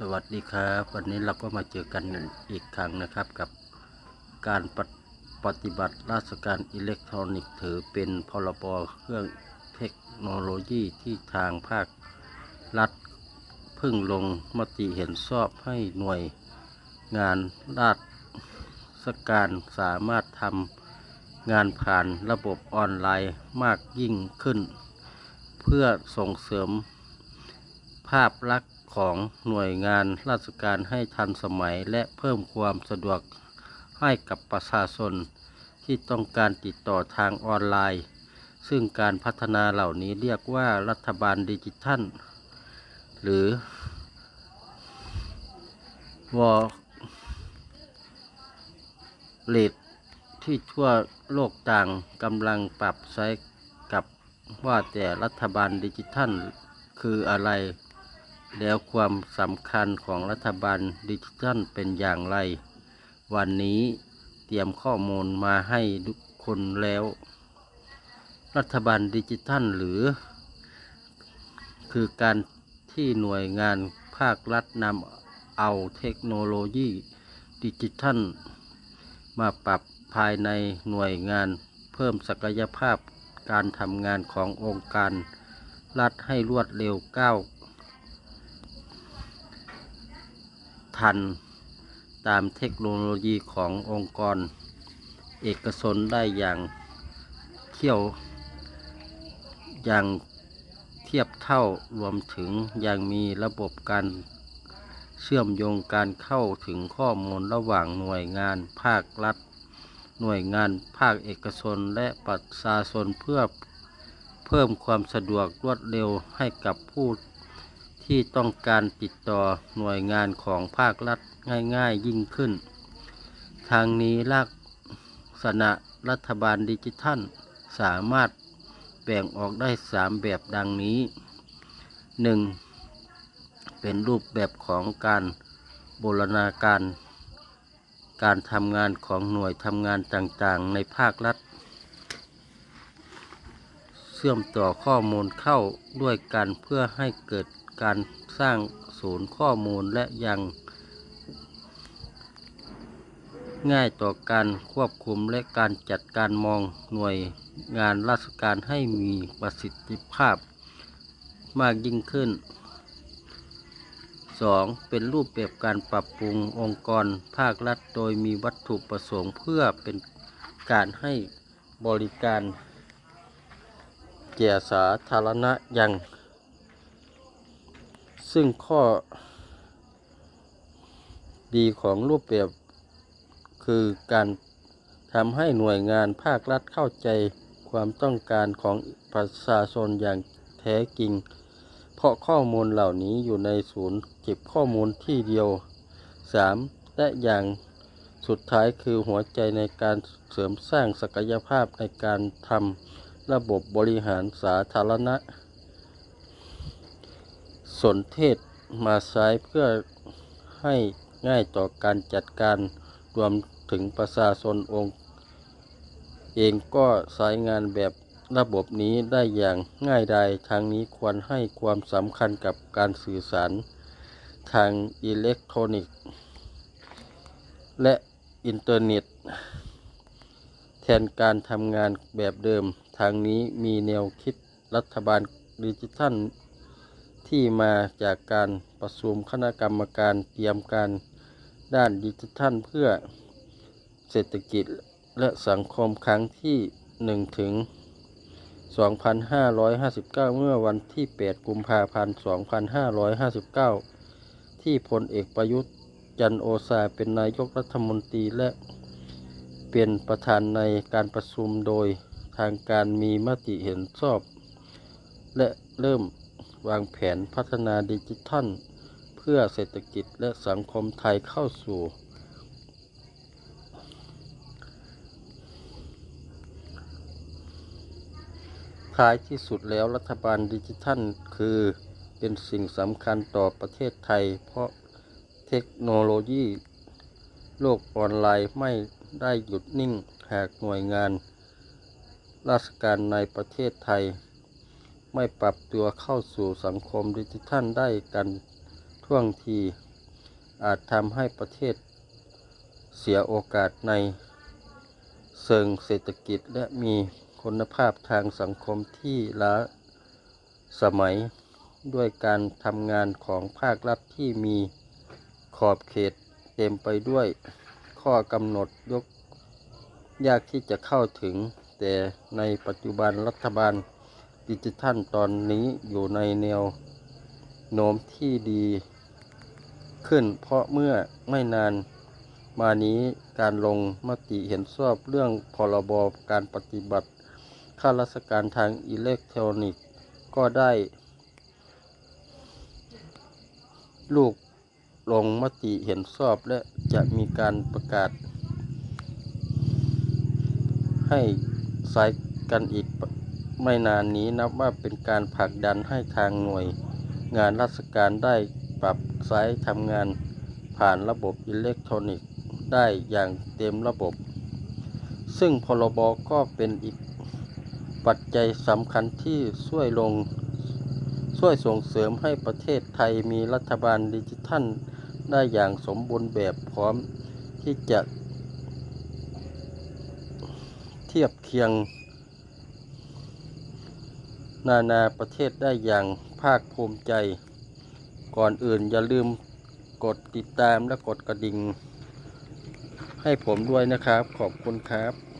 สวัสดีครับ วันนี้เราก็มาเจอกันอีกครั้งนะครับกับการปฏิปฏิบัติราชการอิเล็กทรอนิกส์ถือเป็นพรบเครื่องเทคโนโลยีที่ทางภาครัฐเพึ่งลงมติเห็นชอบให้หน่วยงานราชการสามารถทำงานผ่านระบบออนไลน์มากยิ่งขึ้น เพื่อส่งเสริมภาพลักษณ์ ของหน่วยงานราชการให้ทันสมัยและเพิ่มความสะดวกให้กับประชาชนที่ต้องการติดต่อทางออนไลน์ ซึ่งการพัฒนาเหล่านี้เรียกว่ารัฐบาลดิจิทัล หรือวอเลดที่ทั่วโลกต่างกำลังปรับใช้กับว่าแต่รัฐบาลดิจิทัลคืออะไร แล้วความสำคัญของรัฐบาลดิจิทัลเป็นอย่างไร วันนี้เตรียมข้อมูลมาให้ทุกคนแล้ว รัฐบาลดิจิทัลหรือ คือการที่หน่วยงานภาครัฐนำเอาเทคโนโลยีดิจิทัล มาปรับภายในหน่วยงานเพิ่มศักยภาพการทำงานขององค์การรัฐให้รวดเร็วก้าว ทัน ตามเทคโนโลยีขององค์กร เอกชนได้อย่างเที่ยวอย่างเทียบเท่ารวมถึงยังมีระบบการเชื่อมโยงการเข้าถึงข้อมูลระหว่างหน่วยงานภาครัฐ หน่วยงานภาคเอกชนและประชาชนเพื่อเพิ่มความสะดวกรวดเร็วให้กับผู้ ที่ต้องการติดต่อหน่วยงานของภาครัฐง่ายๆยิ่งขึ้น ทางนี้ลักษณะรัฐบาลดิจิทัลสามารถแบ่งออกได้สามแบบดังนี้ 1. เป็นรูปแบบของการบูรณาการ การทำงานของหน่วยทำงานต่างๆ ในภาครัฐ เชื่อมต่อข้อมูลเข้าด้วยกันเพื่อให้เกิด การสร้างศูนย์ข้อมูลและยังง่ายต่อการควบคุมและการจัดการมองหน่วยงานราชการให้มีประสิทธิภาพมากยิ่งขึ้น 2. เป็นรูปแบบการปรับปรุงองค์กรภาครัฐ โดยมีวัตถุประสงค์เพื่อเป็นการให้บริการแก่สาธารณะอย่าง ซึ่งข้อ ดีของรูปแบบคือการทำให้หน่วยงานภาครัฐเข้าใจความต้องการของประชาชนอย่างแท้จริง เพราะข้อมูลเหล่านี้อยู่ในศูนย์เก็บข้อมูลที่เดียว 3. และอย่างสุดท้ายคือหัวใจในการเสริมสร้างศักยภาพในการทำระบบบริหารสาธารณะ สนเทศมาใช้เพื่อให้ง่ายต่อการจัดการรวมถึงประชาชนองค์ เองก็ใช้งานแบบระบบนี้ได้อย่างง่ายดายทางนี้ควรให้ความสำคัญกับการสื่อสาร ทางอิเล็กทรอนิกส์ และอินเทอร์เน็ต แทนการทำงานแบบเดิม ทางนี้มีแนวคิดรัฐบาลดิจิทัล ที่มาจากการประชุมคณะกรรมการเตรียมการด้านดิจิทัลเพื่อเศรษฐกิจและสังคมครั้งที่ 1 ถึง 2559 เมื่อวันที่ 8 กุมภาพันธ์ 2559 ที่พลเอกประยุทธ์จันโอชาเป็นนายกรัฐมนตรีและเป็นประธานในการประชุมโดยทางการมีมติเห็นชอบ และเริ่ม วางแผนพัฒนาดิจิทัล เพื่อเศรษฐกิจและสังคมไทยเข้าสู่ ท้ายที่สุดแล้วรัฐบาลดิจิทัลคือเป็นสิ่งสำคัญต่อประเทศไทย เพราะเทคโนโลยี โลกออนไลน์ไม่ได้หยุดนิ่งหากหน่วยงาน ราชการในประเทศไทย ไม่ปรับตัวเข้าสู่สังคมดิจิทัลได้กันท่วงที อาจทำให้ประเทศเสียโอกาสในเชิงเศรษฐกิจและมีคุณภาพทางสังคมที่ล้าสมัยด้วยการทำงานของภาครัฐที่มีขอบเขตเต็มไปด้วยข้อกำหนดยกยากที่จะเข้าถึง แต่ในปัจจุบันรัฐบาล ดิจิทัลตอนนี้อยู่ในแนวโน้มที่ดีขึ้น เพราะเมื่อไม่นานมานี้การลงมติเห็นชอบเรื่องพรบการปฏิบัติข้าราชการทางอิเล็กทรอนิกส์ก็ได้ ลูกลงมติเห็นชอบและจะมีการประกาศ ให้สายกันอีก ไม่นานนี้นับว่าเป็นการผลักดันให้ทางหน่วย งานราชการได้ปรับสายทำงานผ่านระบบอิเล็กทรอนิกส์ได้อย่างเต็มระบบ ซึ่งพรบก็เป็นอีกปัจจัยสำคัญที่ช่วยลง ช่วยส่งเสริมให้ประเทศไทยมีรัฐบาลดิจิทัลได้อย่างสมบูรณ์แบบพร้อมที่จะเทียบเคียง นานาประเทศได้อย่างภาคภูมิใจ ก่อนอื่นอย่าลืมกดติดตามและกดกระดิ่ง ให้ผมด้วยนะครับ ขอบคุณครับ